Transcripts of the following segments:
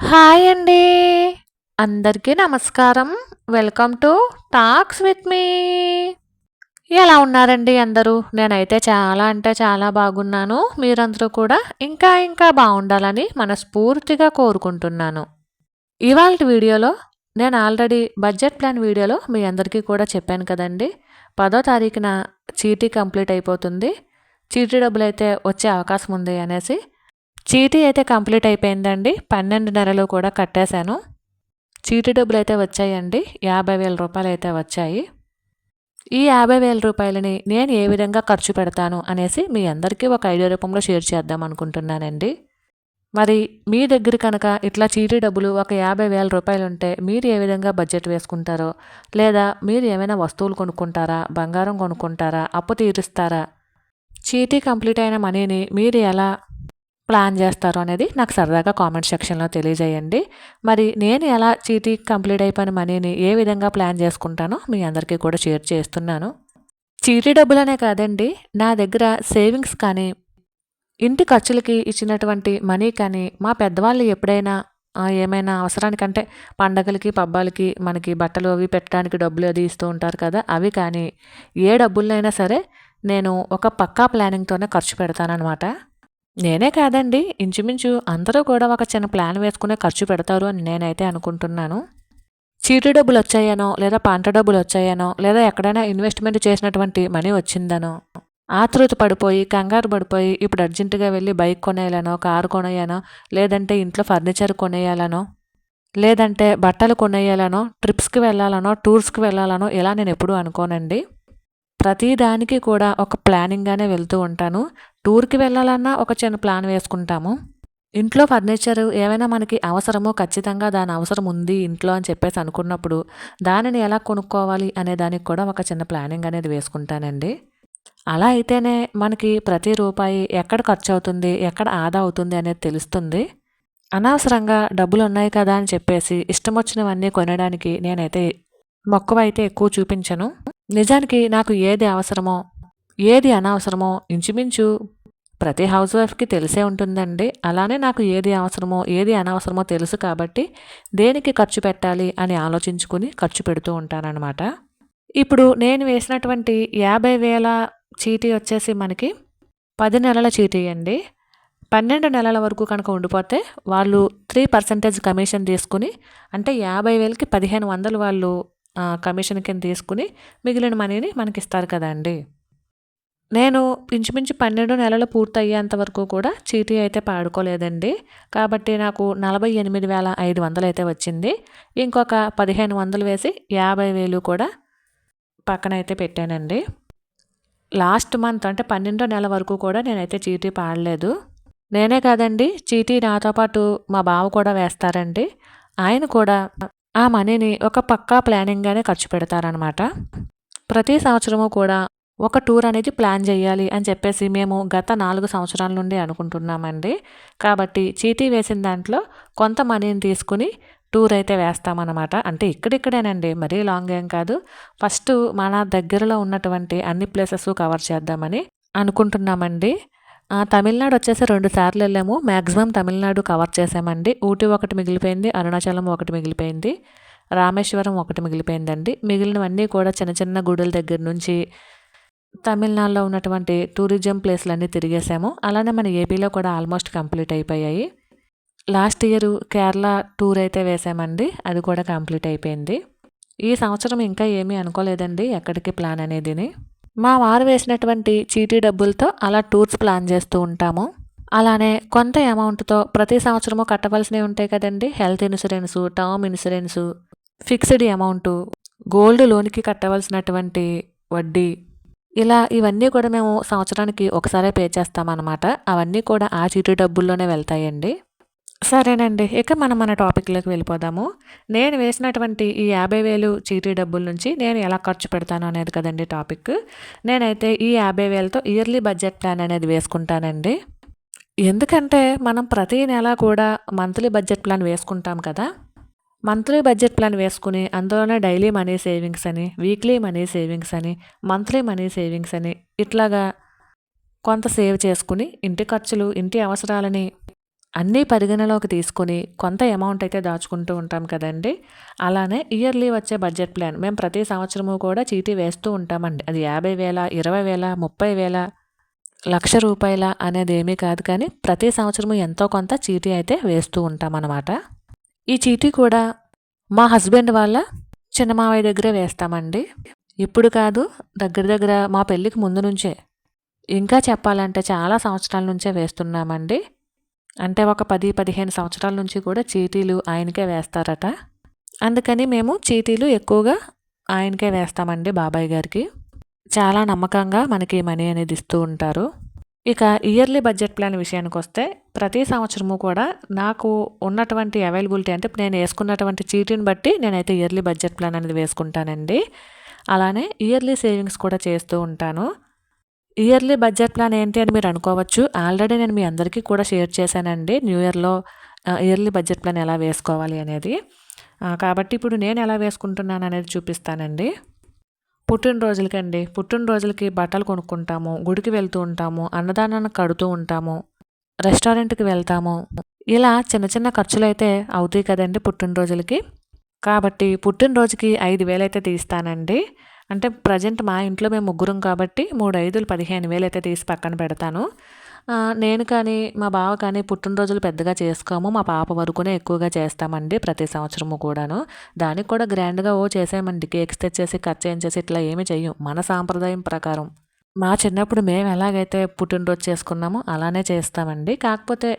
Hi అండి. అందరికీ నమస్కారం. Welcome to talks with me. ఎలా ఉన్నారండి అందరూ? నేనైతే చాలా అంటే చాలా బాగున్నాను. మీరందరూ కూడా ఇంకా ఇంకా బాగుండాలని మనస్ఫూర్తిగా కోరుకుంటున్నాను. ఇవాళ వీడియోలో నేను ఆల్రెడీ బడ్జెట్ ప్లాన్ వీడియోలో మీ అందరికీ కూడా చెప్పాను కదండీ! పదో తారీఖున చీటీ కంప్లీట్ అయిపోతుంది. చీటీ డబ్బులు అయితే వచ్చే అవకాశం ఉంది అనేసి. చీటీ అయితే కంప్లీట్ అయిపోయిందండి. 12 నెలలు కూడా కట్టేశాను. చీటీ డబ్బులు అయితే వచ్చాయండి. యాభై వేల రూపాయలు అయితే వచ్చాయి. ఈ యాభై వేల రూపాయలని నేను ఏ విధంగా ఖర్చు పెడతాను అనేసి మీ అందరికీ ఒక ఐడియా రూపంలో షేర్ చేద్దాం అనుకుంటున్నానండి. మరి మీ దగ్గర కనుక ఇట్లా చీటీ డబ్బులు ఒక యాభై వేల రూపాయలు ఉంటే మీరు ఏ విధంగా బడ్జెట్ వేసుకుంటారో, లేదా మీరు ఏమైనా వస్తువులు కొనుక్కుంటారా? బంగారం కొనుక్కుంటారా? అప్పు తీరుస్తారా? చీటీ కంప్లీట్ అయిన మనీని మీరు ఎలా ప్లాన్ చేస్తారో అనేది నాకు సరదాగా కామెంట్ సెక్షన్‌లో తెలియజేయండి. మరి నేను ఎలా చీటీ కంప్లీట్ అయిపోయిన మనీని ఏ విధంగా ప్లాన్ చేసుకుంటానో మీ అందరికీ కూడా షేర్ చేస్తున్నాను. చీటీ డబ్బులనే కాదండి. నా దగ్గర సేవింగ్స్ కానీ, ఇంటి ఖర్చులకి ఇచ్చినటువంటి మనీ కానీ, మా పెద్దవాళ్ళు ఎప్పుడైనా ఏమైనా అవసరానికంటే పండగలకి, పబ్బాలకి మనకి బట్టలు అవి పెట్టడానికి డబ్బులు అది ఇస్తూ ఉంటారు కదా! అవి కానీ, ఏ డబ్బులనైనా సరే నేను ఒక పక్కా ప్లానింగ్‌తోనే ఖర్చు పెడతానమాట నేనే కాదండి. ఇంచుమించు అందరూ కూడా ఒక చిన్న ప్లాన్ వేసుకునే ఖర్చు పెడతారు అని నేనైతే అనుకుంటున్నాను. చీటీ డబ్బులొచ్చాయనో, లేదా పంట డబ్బులు వచ్చాయనో లేదా ఎక్కడైనా ఇన్వెస్ట్‌మెంట్ చేసినటువంటి మనీ వచ్చిందనో, ఆతృత పడిపోయి, కంగారు పడిపోయి ఇప్పుడు అర్జెంటుగా వెళ్ళి బైక్ కొనేయాలనో, కారు కొనేయానో, లేదంటే ఇంట్లో ఫర్నిచర్ కొనేయాలనో, లేదంటే బట్టలు కొనేయాలనో, ట్రిప్స్‌కి వెళ్ళాలనో, టూర్స్‌కి వెళ్ళాలనో ఇలా నేను ఎప్పుడూ అనుకోనండి. ప్రతిదానికి కూడా ఒక ప్లానింగ్‌గానే వెళ్తూ ఉంటాను. టూర్‌కి వెళ్ళాలన్నా ఒక చిన్న ప్లాన్ వేసుకుంటాము. ఇంట్లో ఫర్నిచర్ ఏమైనా మనకి అవసరమో ఖచ్చితంగా దాని అవసరం ఉంది ఇంట్లో అని చెప్పేసి అనుకున్నప్పుడు, దానిని ఎలా కొనుక్కోవాలి అనే దానికి కూడా ఒక చిన్న ప్లానింగ్ అనేది వేసుకుంటానండి. అలా అయితేనే మనకి ప్రతి రూపాయి ఎక్కడ ఖర్చు అవుతుంది ఎక్కడ ఆదా అవుతుంది అనేది తెలుస్తుంది. అనవసరంగా డబ్బులు ఉన్నాయి కదా అని చెప్పేసి ఇష్టం వచ్చినవన్నీ కొనడానికి నేనైతే మక్కువ అయితే ఎక్కువ చూపించను. నిజానికి నాకు ఏది అవసరమో, ఏది అనవసరమో ఇంచుమించు ప్రతి హౌస్ వైఫ్‌కి తెలిసే ఉంటుందండి. అలానే నాకు ఏది అవసరమో, ఏది అనవసరమో తెలుసు కాబట్టి దేనికి ఖర్చు పెట్టాలి అని ఆలోచించుకుని ఖర్చు పెడుతూ ఉంటాననమాట. ఇప్పుడు నేను వేసినటువంటి యాభై వేల చీటీ వచ్చేసి మనకి పది నెలల చీటీ అండి. 12 నెలల వరకు కనుక ఉండిపోతే వాళ్ళు త్రీ పర్సెంటేజ్ కమిషన్ తీసుకుని అంటే 50,000కి 1,500 వాళ్ళు కమిషన్ కింద తీసుకుని మిగిలిన మనీని మనకి ఇస్తారు కదండీ! నేను ఇంచుమించు 12 నెలలు పూర్తయ్యేంత వరకు కూడా చీటీ అయితే పాడుకోలేదండి. కాబట్టి నాకు 48,500 అయితే వచ్చింది. ఇంకొక 1,500 వేసి యాభై వేలు కూడా పక్కనైతే పెట్టానండి. లాస్ట్ మంత్ అంటే 12 నెల వరకు కూడా నేనైతే చీటీ పాడలేదు. నేనే కాదండి చీటీ నాతో పాటు మా బావ కూడా వేస్తారండి. ఆయన కూడా ఆ మనీని ఒక పక్కా ప్లానింగ్‌గానే ఖర్చు పెడతారనమాట. ప్రతి సంవత్సరము కూడా ఒక టూర్ అనేది ప్లాన్ చేయాలి అని చెప్పేసి మేము గత నాలుగు సంవత్సరాల నుండి అనుకుంటున్నామండి. కాబట్టి చీటీ వేసిన దాంట్లో కొంత మనీని తీసుకొని టూర్ అయితే వేస్తామనమాట. అంటే ఇక్కడిక్కడేనండి. మరీ లాంగ్ ఏం కాదు. ఫస్ట్ మన దగ్గరలో ఉన్నటువంటి అన్ని ప్లేసెస్ కవర్ చేద్దామని అనుకుంటున్నామండి. తమిళనాడు వచ్చేసి రెండు సార్లు వెళ్ళాము మాక్సిమం తమిళనాడు కవర్ చేసామండి ఊటీ ఒకటి మిగిలిపోయింది. అరుణాచలం ఒకటి మిగిలిపోయింది. రామేశ్వరం ఒకటి మిగిలిపోయిందండి. మిగిలినవన్నీ కూడా చిన్న చిన్న గుడుల దగ్గర నుంచి తమిళనాడులో ఉన్నటువంటి టూరిజం ప్లేస్‌లన్నీ తిరిగేసాము. అలానే మన ఏపీలో కూడా ఆల్మోస్ట్ కంప్లీట్ అయిపోయాయి. లాస్ట్ ఇయర్ కేరళ టూర్ అయితే వేసామండి అది కూడా కంప్లీట్ అయిపోయింది. ఈ సంవత్సరం ఇంకా ఏమీ అనుకోలేదండి ఎక్కడికి ప్లాన్ అనేదిని. మా వారు వేసినటువంటి చీటీ డబ్బులతో అలా టూర్స్ ప్లాన్ చేస్తూ ఉంటాము. అలానే కొంత అమౌంట్‌తో ప్రతి సంవత్సరము కట్టవలసినవి ఉంటాయి కదండి health insurance, term insurance, fixed amount, gold లోన్‌కి కట్టవలసినటువంటి వడ్డీ, ఇలా ఇవన్నీ కూడా మేము సంవత్సరానికి ఒకసారే పే చేస్తామన్నమాట అవన్నీ కూడా ఆ చీటీ డబ్బుల్లోనే వెళ్తాయండి. సరేనండి. ఇక మనం మన టాపిక్‌లోకి వెళ్ళిపోదాము. నేను వేసినటువంటి ఈ యాభై వేలు చీటీ డబ్బుల నుంచి నేను ఎలా ఖర్చు పెడతాను అనేది కదండి టాపిక్. నేనైతే ఈ యాభై వేలతో ఇయర్లీ బడ్జెట్ ప్లాన్ అనేది వేసుకుంటానండి. ఎందుకంటే మనం ప్రతి నెల కూడా మంత్లీ బడ్జెట్ ప్లాన్ వేసుకుంటాం కదా! మంత్లీ బడ్జెట్ ప్లాన్ వేసుకుని అందులోనే డైలీ మనీ సేవింగ్స్ అని, వీక్లీ మనీ సేవింగ్స్ అని, మంత్లీ మనీ సేవింగ్స్ అని ఇట్లాగా కొంత సేవ్ చేసుకుని ఇంటి ఖర్చులు, ఇంటి అవసరాలని అన్నీ పరిగణలోకి తీసుకొని కొంత అమౌంట్ అయితే దాచుకుంటూ ఉంటాం కదండి. అలానే ఇయర్లీ వచ్చే బడ్జెట్ ప్లాన్. మేము ప్రతి సంవత్సరము కూడా చీటీ వేస్తూ ఉంటామండి. అది యాభై వేల ఇరవై వేల ముప్పై వేల లక్ష రూపాయల అనేది ఏమీ కాదు కానీ ప్రతి సంవత్సరము ఎంతో కొంత చీటీ అయితే వేస్తూ ఉంటామన్నమాట. ఈ చీటీ కూడా మా హస్బెండ్ వాళ్ళ చిన్న మావయ్య దగ్గరే వేస్తామండి. ఇప్పుడు కాదు దగ్గర దగ్గర మా పెళ్ళికి ముందు నుంచే ఇంకా చెప్పాలంటే చాలా సంవత్సరాల నుంచే వేస్తున్నామండి. అంటే ఒక పది పదిహేను సంవత్సరాల నుంచి కూడా చీటీలు ఆయనకే వేస్తారట. అందుకని మేము చీటీలు ఎక్కువగా ఆయనకే వేస్తామండి బాబాయ్ గారికి. చాలా నమ్మకంగా మనకి మనీ అనేది ఇస్తూ ఉంటారు. ఇక ఇయర్లీ బడ్జెట్ ప్లాన్ విషయానికి వస్తే ప్రతి సంవత్సరము కూడా నాకు ఉన్నటువంటి అవైలబిలిటీ అంటే నేను వేసుకున్నటువంటి చీటీని బట్టి నేనైతే ఇయర్లీ బడ్జెట్ ప్లాన్ అనేది వేసుకుంటానండి. అలానే ఇయర్లీ సేవింగ్స్ కూడా చేస్తూ ఉంటాను. ఇయర్లీ బడ్జెట్ ప్లాన్ ఏంటి అని మీరు అనుకోవచ్చు. ఆల్రెడీ నేను మీ అందరికీ కూడా షేర్ చేశానండి. న్యూ ఇయర్లో ఇయర్లీ బడ్జెట్ ప్లాన్ ఎలా వేసుకోవాలి అనేది. కాబట్టి ఇప్పుడు నేను ఎలా వేసుకుంటున్నాను అనేది చూపిస్తానండి. పుట్టినరోజులకండి. పుట్టినరోజులకి బట్టలు కొనుక్కుంటాము గుడికి వెళ్తూ ఉంటాము అన్నదానాన్ని కడుతూ ఉంటాము రెస్టారెంట్కి వెళ్తాము. ఇలా చిన్న చిన్న ఖర్చులు అయితే అవుతాయి కదండి పుట్టినరోజులకి. కాబట్టి పుట్టినరోజుకి ఐదు వేలు అయితే తీస్తానండి. అంటే ప్రజెంట్ మా ఇంట్లో మేము ముగ్గురం కాబట్టి మూడు ఐదులు పదిహేను వేలు అయితే తీసి పక్కన పెడతాను. నేను కానీ మా బావ కానీ పుట్టినరోజులు పెద్దగా చేసుకోము. మా పాప వరకునే ఎక్కువగా చేస్తామండి ప్రతి సంవత్సరము కూడాను. దానికి కూడా గ్రాండ్గా ఓ చేసామండి కేక్స్ తెచ్చేసి కట్ చేయించేసి ఇట్లా ఏమి చెయ్యం. మన సాంప్రదాయం ప్రకారం. మా చిన్నప్పుడు మేము ఎలాగైతే పుట్టినరోజు చేసుకున్నామో అలానే చేస్తామండి. కాకపోతే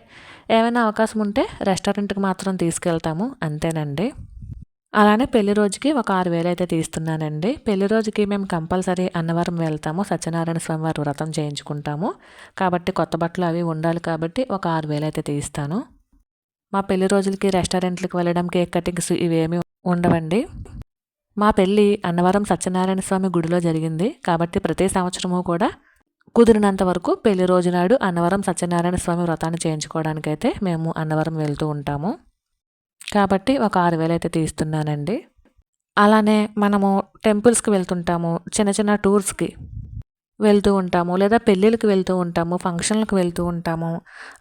ఏమైనా అవకాశం ఉంటే రెస్టారెంట్కి మాత్రం తీసుకెళ్తాము. అంతేనండి. అలానే పెళ్ళి రోజుకి ఒక ఆరు వేలు అయితే తీస్తున్నానండి. పెళ్ళి రోజుకి మేము కంపల్సరీ అన్నవరం వెళ్తాము. సత్యనారాయణ స్వామి వారి వ్రతం చేయించుకుంటాము. కాబట్టి కొత్త బట్టలు అవి ఉండాలి కాబట్టి ఒక ఆరు వేలు అయితే తీస్తాను. మా పెళ్ళి రోజులకి రెస్టారెంట్లకు వెళ్ళడం కేక్ కటింగ్స్ ఇవేమి ఉండవండి. మా పెళ్ళి అన్నవరం సత్యనారాయణ స్వామి గుడిలో జరిగింది. కాబట్టి ప్రతి సంవత్సరము కూడా కుదిరినంత వరకు పెళ్ళి రోజు నాడు అన్నవరం సత్యనారాయణ స్వామి వ్రతాన్ని చేయించుకోవడానికైతే మేము అన్నవరం వెళ్తూ ఉంటాము. కాబట్టి ఒక ఆరు వేలు అయితే తీస్తున్నానండి. అలానే మనము టెంపుల్స్కి వెళ్తుంటాము చిన్న చిన్న టూర్స్కి వెళ్తూ ఉంటాము లేదా పెళ్ళిళ్ళకి వెళ్తూ ఉంటాము ఫంక్షన్లకు వెళ్తూ ఉంటాము.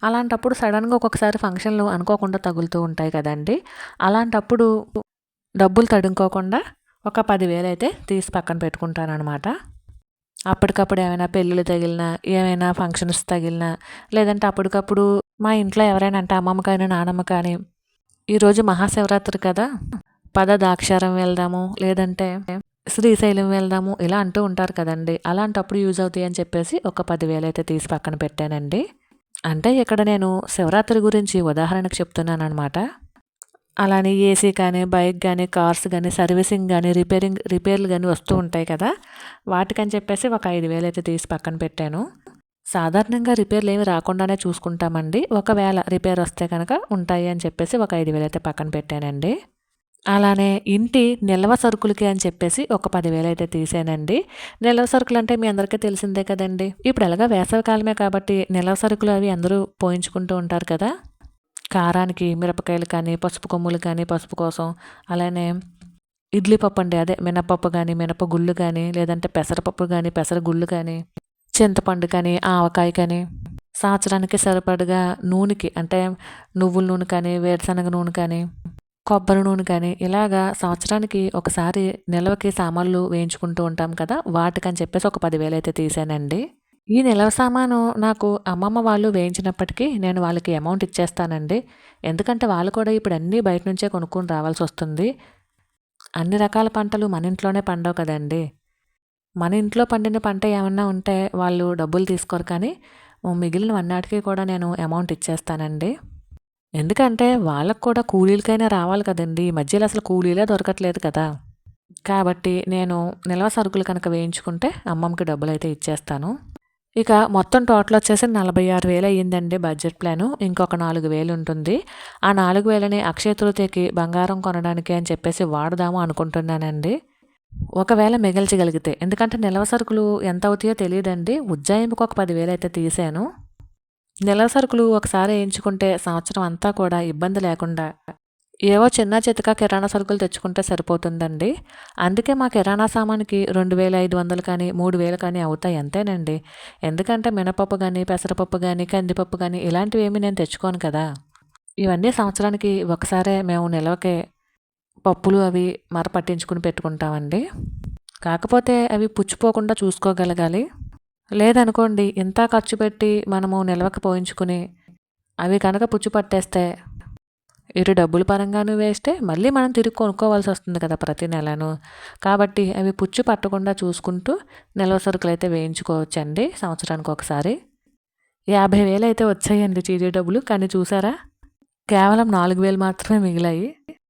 అలాంటప్పుడు సడన్గా ఒక్కొక్కసారి ఫంక్షన్లు అనుకోకుండా తగులుతూ ఉంటాయి కదండి. అలాంటప్పుడు డబ్బులు తడుముకోకుండా ఒక పదివేలు అయితే తీసి పక్కన పెట్టుకుంటానమాట అప్పటికప్పుడు ఏమైనా పెళ్ళిళ్ళు తగిలినా ఏమైనా ఫంక్షన్స్ తగిలినా లేదంటే అప్పటికప్పుడు మా ఇంట్లో ఎవరైనా అంటే అమ్మమ్మ కానీ నానమ్మ కానీ ఈరోజు మహాశివరాత్రి కదా. పద దాక్షారం వెళ్దాము లేదంటే శ్రీశైలం వెళ్దాము ఇలా అంటూ ఉంటారు కదండి. అలాంటప్పుడు యూజ్ అవుతాయి అని చెప్పేసి ఒక పదివేలు అయితే తీసి పక్కన పెట్టానండి. అంటే ఇక్కడ నేను శివరాత్రి గురించి ఉదాహరణకు చెప్తున్నాను అనమాట అలానే ఏసీ కానీ బైక్ కానీ కార్స్ కానీ సర్వీసింగ్ కానీ రిపేరింగ్ రిపేర్లు కానీ వస్తూ ఉంటాయి కదా. వాటికని చెప్పేసి ఒక ఐదు వేలు అయితే తీసి పక్కన పెట్టాను. సాధారణంగా రిపేర్లు ఏమి రాకుండానే చూసుకుంటామండి. ఒకవేళ రిపేర్ వస్తే కనుక ఉంటాయి అని చెప్పేసి ఒక ఐదు వేలు అయితే పక్కన పెట్టానండి. అలానే ఇంటి నిల్వ సరుకులకి అని చెప్పేసి ఒక పదివేలు అయితే తీసానండి. నిల్వ సరుకులు అంటే మీ అందరికీ తెలిసిందే కదండి. ఇప్పుడు ఎలాగా వేసవి కాలమే కాబట్టి నిల్వ సరుకులు అవి అందరూ పోయించుకుంటూ ఉంటారు కదా. కారానికి మిరపకాయలు కానీ పసుపు కొమ్ములు కానీ పసుపు కోసం అలానే ఇడ్లీ పప్పు అండి. అదే మినపప్పు కానీ మినప గుళ్ళు కానీ లేదంటే పెసరపప్పు కానీ పెసర గుళ్ళు కానీ చింతపండు కానీ ఆవకాయ కానీ సంవత్సరానికి సరిపడగా నూనెకి అంటే నువ్వుల నూనె కానీ వేరుశనగ నూనె కానీ కొబ్బరి నూనె కానీ ఇలాగా సంవత్సరానికి ఒకసారి నిల్వకి సామాన్లు వేయించుకుంటూ ఉంటాం కదా వాటికని చెప్పేసి ఒక పదివేలు అయితే తీసానండి. ఈ నిల్వ సామాను నాకు అమ్మమ్మ వాళ్ళు వేయించినప్పటికీ నేను వాళ్ళకి అమౌంట్ ఇచ్చేస్తానండి. ఎందుకంటే వాళ్ళు కూడా ఇప్పుడు అన్నీ బయట నుంచే కొనుక్కొని రావాల్సి వస్తుంది అన్ని రకాల పంటలు మన ఇంట్లోనే పండవు కదండి. మన ఇంట్లో పండిన పంట ఏమన్నా ఉంటే వాళ్ళు డబ్బులు తీసుకోరు కానీ మిగిలిన వన్నాటికి కూడా నేను అమౌంట్ ఇచ్చేస్తానండి. ఎందుకంటే వాళ్ళకు కూడా కూలీలకైనా రావాలి కదండి. ఈ మధ్యలో అసలు కూలీలే దొరకట్లేదు కదా. కాబట్టి నేను నిల్వ సరుకులు కనుక వేయించుకుంటే అమ్మమ్మకి డబ్బులు అయితే ఇచ్చేస్తాను. ఇక మొత్తం టోటల్ వచ్చేసి నలభై ఆరు వేలు అయ్యిందండి బడ్జెట్ ప్లాను ఇంకొక నాలుగు వేలు ఉంటుంది. ఆ నాలుగు వేలని అక్షయ తృతీయకి బంగారం కొనడానికి అని చెప్పేసి వాడదాము అనుకుంటున్నానండి. ఒకవేళ మిగల్చగలిగితే. ఎందుకంటే నిల్వ సరుకులు ఎంత అవుతాయో తెలియదండి. ఉజ్జాయింపుకు ఒక పదివేలు అయితే తీసాను. నిల్వ సరుకులు ఒకసారి వేయించుకుంటే సంవత్సరం అంతా కూడా ఇబ్బంది లేకుండా ఏవో చిన్న చితక కిరాణా సరుకులు తెచ్చుకుంటే సరిపోతుందండి. అందుకే మా కిరాణా సామాన్కి రెండు వేల ఐదు వందలు కానీ మూడు వేలు కానీ అవుతాయి అంతేనండి. ఎందుకంటే మినపప్పు కానీ పెసరపప్పు కానీ కందిపప్పు కానీ ఇలాంటివి ఏమి నేను తెచ్చుకోను కదా. ఇవన్నీ సంవత్సరానికి ఒకసారే మేము నిల్వకే పప్పులు అవి మర పట్టించుకుని పెట్టుకుంటామండి. కాకపోతే అవి పుచ్చిపోకుండా చూసుకోగలగాలి. లేదనుకోండి ఇంత ఖర్చు పెట్టి మనము నిల్వక పోయించుకుని అవి కనుక పుచ్చు పట్టేస్తే ఇటు డబ్బుల పరంగాను వేస్తే మళ్ళీ మనం తిరిగి కొనుక్కోవాల్సి వస్తుంది కదా ప్రతి నెలను. కాబట్టి అవి పుచ్చు పట్టకుండా చూసుకుంటూ నిల్వ సరుకులు అయితే వేయించుకోవచ్చండి సంవత్సరానికి ఒకసారి. యాభై వేలు అయితే వచ్చాయండి చీటీ డబ్బులు కానీ చూసారా? కేవలం నాలుగు వేలు మాత్రమే మిగిలాయి.